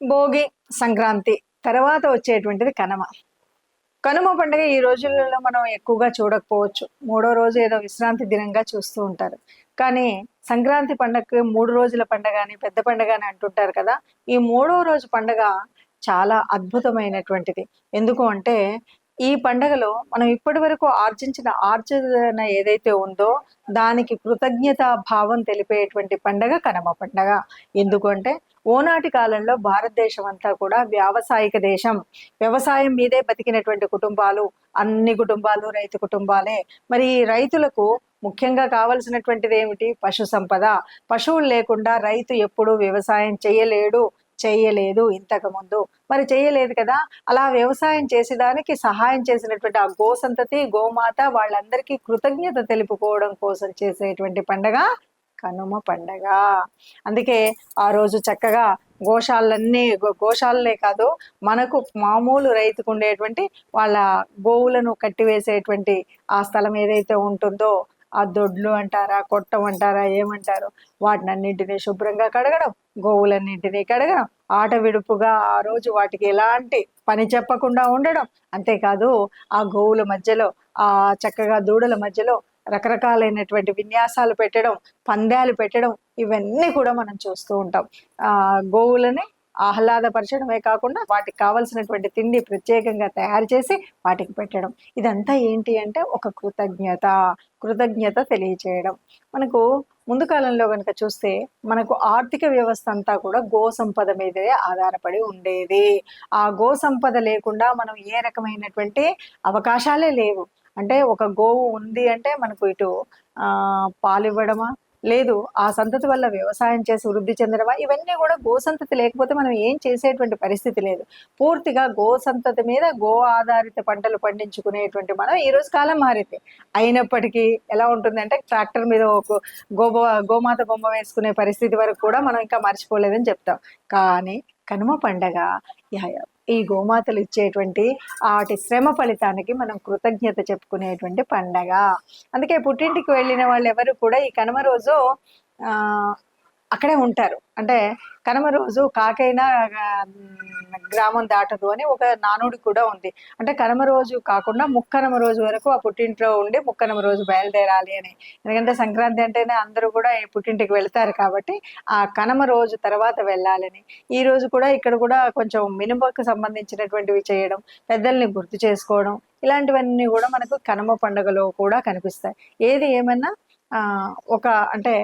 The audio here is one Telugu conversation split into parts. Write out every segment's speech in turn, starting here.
భోగి సంక్రాంతి తర్వాత వచ్చేటువంటిది కనుమ. కనుమ పండుగ ఈ రోజులలో మనం ఎక్కువగా చూడకపోవచ్చు. మూడో రోజు ఏదో విశ్రాంతి దినంగా చూస్తూ ఉంటారు. కానీ సంక్రాంతి పండగకి మూడు రోజుల పండగ అని పెద్ద పండగ అని అంటుంటారు కదా ఈ మూడో రోజు పండగ చాలా అద్భుతమైనటువంటిది. ఎందుకు అంటే ఈ పండగలో మనం ఇప్పటి వరకు ఆర్జించిన ఆర్జన ఏదైతే ఉందో దానికి కృతజ్ఞత భావం తెలిపేటువంటి పండగ కనమ పండగ. ఎందుకంటే ఓనాటి కాలంలో భారతదేశం అంతా కూడా వ్యావసాయిక దేశం. వ్యవసాయం మీదే బతికినటువంటి కుటుంబాలు అన్ని కుటుంబాలు రైతు కుటుంబాలే. మరి ఈ రైతులకు ముఖ్యంగా కావలసినటువంటిది ఏమిటి? పశు సంపద పశువులు లేకుండా రైతు ఎప్పుడు వ్యవసాయం చేయలేడు. చేయలేదు ఇంతకు ముందు. మరి చేయలేదు కదా అలా వ్యవసాయం చేసేదానికి సహాయం చేసినటువంటి ఆ గోసంతతి గోమాత వాళ్ళందరికీ కృతజ్ఞత తెలుపుకోవడం కోసం చేసేటువంటి పండగ కనుమ పండగ. అందుకే ఆ రోజు చక్కగా గోశాలన్నీ గోశాలలే కాదు మనకు మామూలు రైతుకు ఉండేటువంటి వాళ్ళ గోవులను కట్టివేసేటువంటి ఆ స్థలం ఏదైతే ఉంటుందో ఆ దొడ్లు అంటారా కొట్టం అంటారా ఏమంటారు? వాటిని అన్నింటినీ శుభ్రంగా కడగడం గోవులన్నింటినీ కడగడం ఆట విడుపుగా ఆ రోజు వాటికి ఎలాంటి పని చెప్పకుండా ఉండడం. అంతేకాదు ఆ గోవుల మధ్యలో ఆ చక్కగా దూడల మధ్యలో రకరకాలైనటువంటి విన్యాసాలు పెట్టడం పందాలు పెట్టడం ఇవన్నీ కూడా మనం చూస్తూ ఉంటాం. ఆ గోవులని ఆహ్లాదపరచడమే కాకుండా వాటికి కావలసినటువంటి తిండి ప్రత్యేకంగా తయారు చేసి వాటికి పెట్టడం. ఇదంతా ఏంటి అంటే ఒక కృతజ్ఞత కృతజ్ఞత తెలియచేయడం. మనకు ముందు కాలంలో కనుక చూస్తే మనకు ఆర్థిక వ్యవస్థ అంతా కూడా గో సంపద మీదే ఆధారపడి ఉండేది. ఆ గో సంపద లేకుండా మనం ఏ రకమైనటువంటి అవకాశాలే లేవు. అంటే ఒక గోవు ఉంది అంటే మనకు ఇటు పాలు ఇవ్వడమా లేదు ఆ సంతతి వల్ల వ్యవసాయం చేసి వృద్ధి చెందడమా? ఇవన్నీ కూడా గో సంతతి లేకపోతే మనం ఏం చేసేటువంటి పరిస్థితి లేదు. పూర్తిగా గోసంతతి మీద గో ఆధారిత పంటలు పండించుకునేటువంటి మనం ఈ రోజు కాలం మారింది అయినప్పటికీ ఎలా ఉంటుందంటే ట్రాక్టర్ మీద ఒక గో గోమాత బొమ్మ వేసుకునే పరిస్థితి వరకు కూడా మనం ఇంకా మర్చిపోలేదని చెప్తాం. కానీ కనుమ పండగ ఈ గోమాతలు ఇచ్చేటువంటి వాటి శ్రమ ఫలితానికి మనం కృతజ్ఞత చెప్పుకునేటువంటి పండగ. అందుకే పుట్టింటికి వెళ్ళిన వాళ్ళు ఎవరు కూడా ఈ కనుమ రోజు అక్కడే ఉంటారు. అంటే కనుమ రోజు కాకైనా గ్రామం దాటదు అని ఒక నానుడి కూడా ఉంది. అంటే కనుమ రోజు కాకుండా ముక్కనమ రోజు వరకు ఆ పుట్టింట్లో ఉండి ముక్కనమ రోజు బయలుదేరాలి అని. ఎందుకంటే సంక్రాంతి అంటేనే అందరూ కూడా పుట్టింటికి వెళ్తారు కాబట్టి ఆ కనుమ రోజు తర్వాత వెళ్ళాలని. ఈ రోజు కూడా ఇక్కడ కూడా కొంచెం మినుమకు సంబంధించినటువంటివి చేయడం పెద్దల్ని గుర్తు చేసుకోవడం ఇలాంటివన్నీ కూడా మనకు కనుమ పండుగలో కూడా కనిపిస్తాయి. ఏది ఏమన్నా ఒక అంటే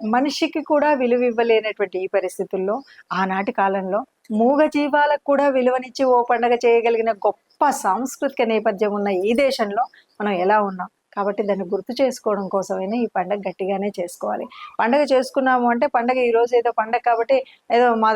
మనిషికి కూడా విలువ ఇవ్వలేనటువంటి ఈ పరిస్థితుల్లో ఆనాటి కాలంలో మూగ జీవాలకు కూడా విలువనిచ్చి ఓ పండగ చేయగలిగిన గొప్ప సాంస్కృతిక నేపథ్యం ఉన్న ఈ దేశంలో మనం ఎలా ఉన్నాం? కాబట్టి దాన్ని గుర్తు చేసుకోవడం కోసమైనా ఈ పండగ గట్టిగానే చేసుకోవాలి. పండగ చేసుకున్నాము అంటే పండగ ఈ రోజు ఏదో పండగ కాబట్టి ఏదో మా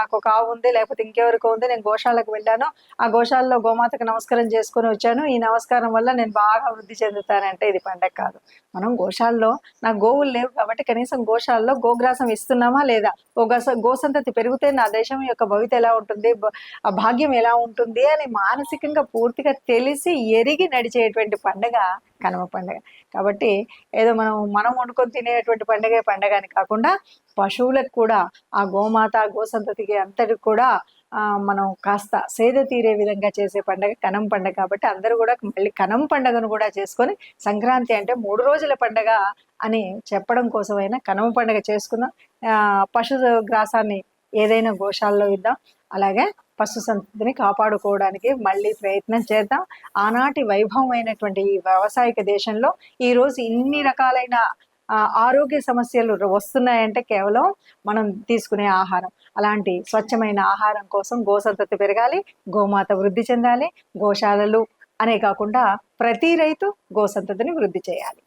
నాకు ఒక ఆవు ఉంది లేకపోతే ఇంకెవరికో ఉంది నేను గోశాలకు వెళ్ళాను. ఆ గోశాలలో గోమాతకు నమస్కారం చేసుకుని వచ్చాను. ఈ నమస్కారం వల్ల నేను బాగా వృద్ధి చెందుతానంటే ఇది పండగ కాదు. మనం గోశాలలో నా గోవులు లేవు కాబట్టి కనీసం గోశాలలో గోగ్రాసం ఇస్తున్నామా లేదా? గోస గోసంతతి పెరిగితే నా దేశం యొక్క భవిత ఎలా ఉంటుంది? ఆ భాగ్యం ఎలా ఉంటుంది అని మానసికంగా పూర్తిగా తెలిసి ఎరిగి నడిచేటువంటి పండగ కనుమ పండుగ. కాబట్టి ఏదో మనం మనం వండుకొని తినేటువంటి పండుగ పండుగ అని కాకుండా పశువులకు కూడా ఆ గోమాత గోసంతతికి అంతటికి కూడా మనం కాస్త సేద తీరే విధంగా చేసే పండుగ కనం పండగ కాబట్టి అందరూ కూడా మళ్ళీ కనం పండగను కూడా చేసుకొని సంక్రాంతి అంటే మూడు రోజుల పండుగ అని చెప్పడం కోసమైనా కనం పండగ చేసుకుందాం. పశు గ్రాసాన్ని ఏదైనా గోశాలలో ఇద్దాం. అలాగే పశు సంతతిని కాపాడుకోవడానికి మళ్ళీ ప్రయత్నం చేద్దాం. ఆనాటి వైభవమైనటువంటి ఈ వ్యవసాయక దేశంలో ఈరోజు ఇన్ని రకాలైన ఆరోగ్య సమస్యలు వస్తున్నాయంటే కేవలం మనం తీసుకునే ఆహారం. అలాంటి స్వచ్ఛమైన ఆహారం కోసం గోసంతతి పెరగాలి గోమాత వృద్ధి చెందాలి గోశాలలు అనే కాకుండా ప్రతి రైతు గోసంతతిని వృద్ధి చేయాలి.